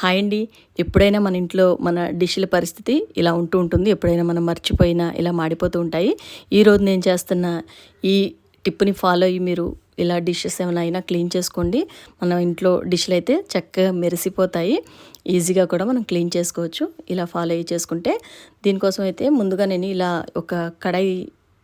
Hi అండి. ఎప్పుడైనా మన ఇంట్లో మన డిష్ల పరిస్థితి ఇలా ఉంటూ ఉంటుంది. ఎప్పుడైనా మనం మర్చిపోయినా ఇలా మాడిపోతూ ఉంటాయి. ఈరోజు నేను చేస్తున్న ఈ టిప్ని ఫాలో అయ్యి మీరు ఇలా డిషెస్ ఏమైనా అయినా క్లీన్ చేసుకోండి. మన ఇంట్లో డిష్లు అయితే చక్కగా మెరిసిపోతాయి. ఈజీగా కూడా మనం క్లీన్ చేసుకోవచ్చు. ఇలా ఫాలో అయ్యి చేసుకుంటే. దీనికోసం అయితే ముందుగా నేను ఇలా ఒక కడాయి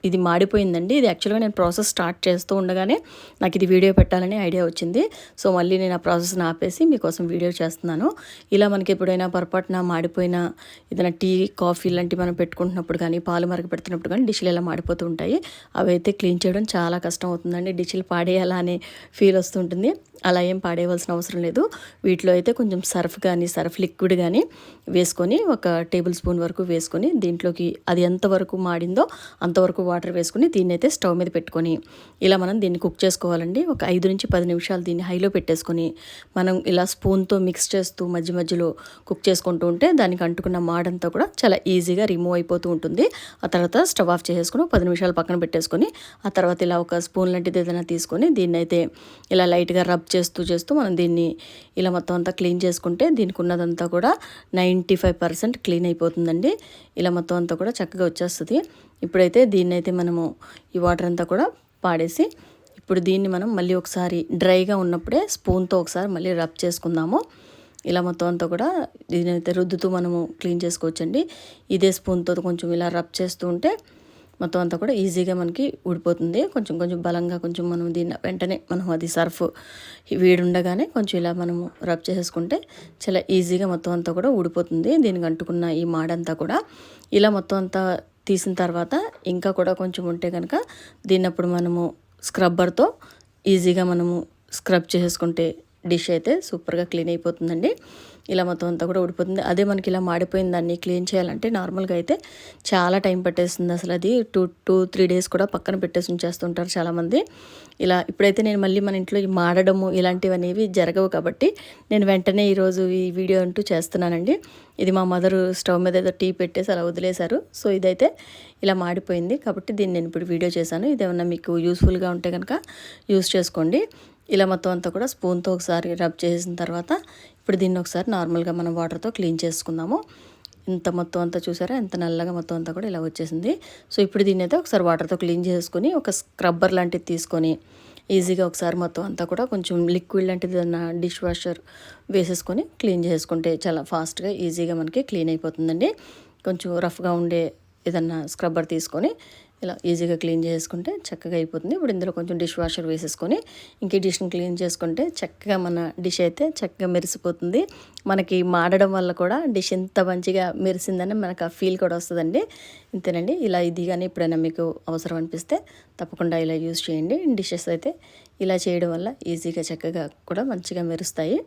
ఇది మాడిపోయిందండి. ఇది యాక్చువల్గా నేను ప్రాసెస్ స్టార్ట్ చేస్తూ ఉండగానే నాకు ఇది వీడియో పెట్టాలని ఐడియా వచ్చింది. సో మళ్ళీ నేను ఆ ప్రాసెస్ని ఆపేసి మీకోసం వీడియో చేస్తున్నాను. ఇలా మనకి ఎప్పుడైనా పొరపాటున మాడిపోయిన ఏదైనా టీ కాఫీ ఇలాంటివి మనం పెట్టుకుంటున్నప్పుడు కానీ పాలు మరగ పెడుతున్నప్పుడు కానీ డిష్లు ఇలా మాడిపోతూ ఉంటాయి. అవి అయితే క్లీన్ చేయడం చాలా కష్టం అవుతుందండి. డిష్లు పాడేయాలా అనే ఫీల్ వస్తుంటుంది అలా ఏం పాడేయవలసిన అవసరం లేదు. వీటిలో అయితే కొంచెం సర్ఫ్ కానీ సర్ఫ్ లిక్విడ్ కానీ వేసుకొని ఒక టేబుల్ స్పూన్ వరకు వేసుకొని దీంట్లోకి అది ఎంతవరకు మాడిందో అంతవరకు వాటర్ వేసుకుని దీన్ని అయితే స్టవ్ మీద పెట్టుకొని ఇలా మనం దీన్ని కుక్ చేసుకోవాలండి. ఒక ఐదు నుంచి పది నిమిషాలు దీన్ని హైలో పెట్టేసుకొని మనం ఇలా స్పూన్తో మిక్స్ చేస్తూ మధ్య మధ్యలో కుక్ చేసుకుంటూ ఉంటే దానికి అంటుకున్న మాడంతా కూడా చాలా ఈజీగా రిమూవ్ అయిపోతూ ఉంటుంది. ఆ తర్వాత స్టవ్ ఆఫ్ చేసేసుకుని పది నిమిషాలు పక్కన పెట్టేసుకొని ఆ తర్వాత ఇలా ఒక స్పూన్ లాంటిది ఏదైనా తీసుకొని దీన్ని అయితే ఇలా లైట్గా రబ్ చేస్తూ చేస్తూ మనం దీన్ని ఇలా మొత్తం అంతా క్లీన్ చేసుకుంటే దీనికి ఉన్నదంతా కూడా నైంటీ ఫైవ్ పర్సెంట్ క్లీన్ అయిపోతుందండి. ఇలా మొత్తం అంతా కూడా చక్కగా వచ్చేస్తుంది. ఇప్పుడైతే దీన్ని అయితే మనము ఈ వాటర్ అంతా కూడా పాడేసి ఇప్పుడు దీన్ని మనం మళ్ళీ ఒకసారి డ్రైగా ఉన్నప్పుడే స్పూన్తో ఒకసారి మళ్ళీ రబ్ చేసుకుందాము. ఇలా మొత్తం అంతా కూడా దీనైతే రుద్దుతూ మనము క్లీన్ చేసుకోవచ్చండి. ఇదే స్పూన్తో కొంచెం ఇలా రబ్ చేస్తూ ఉంటే మొత్తం అంతా కూడా ఈజీగా మనకి ఊడిపోతుంది. కొంచెం కొంచెం బలంగా కొంచెం మనం దీన్ని వెంటనే మనం అది సర్ఫ్ వీడుండగానే కొంచెం ఇలా మనము రబ్ చేసేసుకుంటే చాలా ఈజీగా మొత్తం అంతా కూడా ఊడిపోతుంది. దీనికి అంటుకున్న ఈ మాడంతా కూడా. ఇలా మొత్తం అంతా తీసిన తర్వాత ఇంకా కూడా కొంచెం ఉంటే కనుక దీన్నప్పుడు మనము స్క్రబ్బర్తో ఈజీగా మనము స్క్రబ్ చేసుకుంటే డిష్ అయితే సూపర్గా క్లీన్ అయిపోతుందండి. ఇలా మొత్తం అంతా కూడా ఊడిపోతుంది. అదే మనకి ఇలా మాడిపోయిన దాన్ని క్లీన్ చేయాలంటే నార్మల్గా అయితే చాలా టైం పట్టేస్తుంది అసలు అది. టూ టూ త్రీ డేస్ కూడా పక్కన పెట్టేసి ఉంచేస్తుంటారు చాలామంది. ఇలా ఇప్పుడైతే నేను మళ్ళీ మన ఇంట్లో మాడడము ఇలాంటివి అనేవి జరగవు కాబట్టి నేను వెంటనే ఈరోజు ఈ వీడియో అంటూ చేస్తున్నానండి. ఇది మా మదరు స్టవ్ మీద ఏదో టీ పెట్టేసి అలా వదిలేశారు. సో ఇదైతే ఇలా మాడిపోయింది కాబట్టి దీన్ని నేను ఇప్పుడు వీడియో చేశాను. ఇదేమన్నా మీకు యూస్ఫుల్గా ఉంటే కనుక యూస్ చేసుకోండి. ఇలా మొత్తం అంతా కూడా స్పూన్తో ఒకసారి రబ్ చేసిన తర్వాత ఇప్పుడు దీన్ని ఒకసారి నార్మల్గా మనం వాటర్తో క్లీన్ చేసుకుందాము. ఇంత మొత్తం అంతా చూసారా? ఎంత నల్లగా మొత్తం అంతా కూడా ఇలా వచ్చేసింది. సో ఇప్పుడు దీన్ని అయితే ఒకసారి వాటర్తో క్లీన్ చేసుకొని ఒక స్క్రబ్బర్ లాంటిది తీసుకొని ఈజీగా ఒకసారి మొత్తం అంతా కూడా కొంచెం లిక్విడ్ లాంటిది డిష్ వాషర్ వేసేసుకొని క్లీన్ చేసుకుంటే చాలా ఫాస్ట్గా ఈజీగా మనకి క్లీన్ అయిపోతుందండి. కొంచెం రఫ్గా ఉండే ఏదన్నా స్క్రబ్బర్ తీసుకొని ఇలా ఈజీగా క్లీన్ చేసుకుంటే చక్కగా అయిపోతుంది. ఇప్పుడు ఇందులో కొంచెం డిష్ వాషర్ వేసేసుకొని ఇంకే డిష్ని క్లీన్ చేసుకుంటే చక్కగా మన డిష్ అయితే చక్కగా మెరిసిపోతుంది. మనకి మాడడం వల్ల కూడా డిష్ ఎంత మంచిగా మెరిసిందని మనకు ఆ ఫీల్ కూడా వస్తుందండి. ఇంతేనండి. ఇలా ఇది కానీ ఎప్పుడైనా మీకు అవసరం అనిపిస్తే తప్పకుండా ఇలా యూజ్ చేయండి. డిషెస్ అయితే ఇలా చేయడం వల్ల ఈజీగా చక్కగా కూడా మంచిగా మెరుస్తాయి.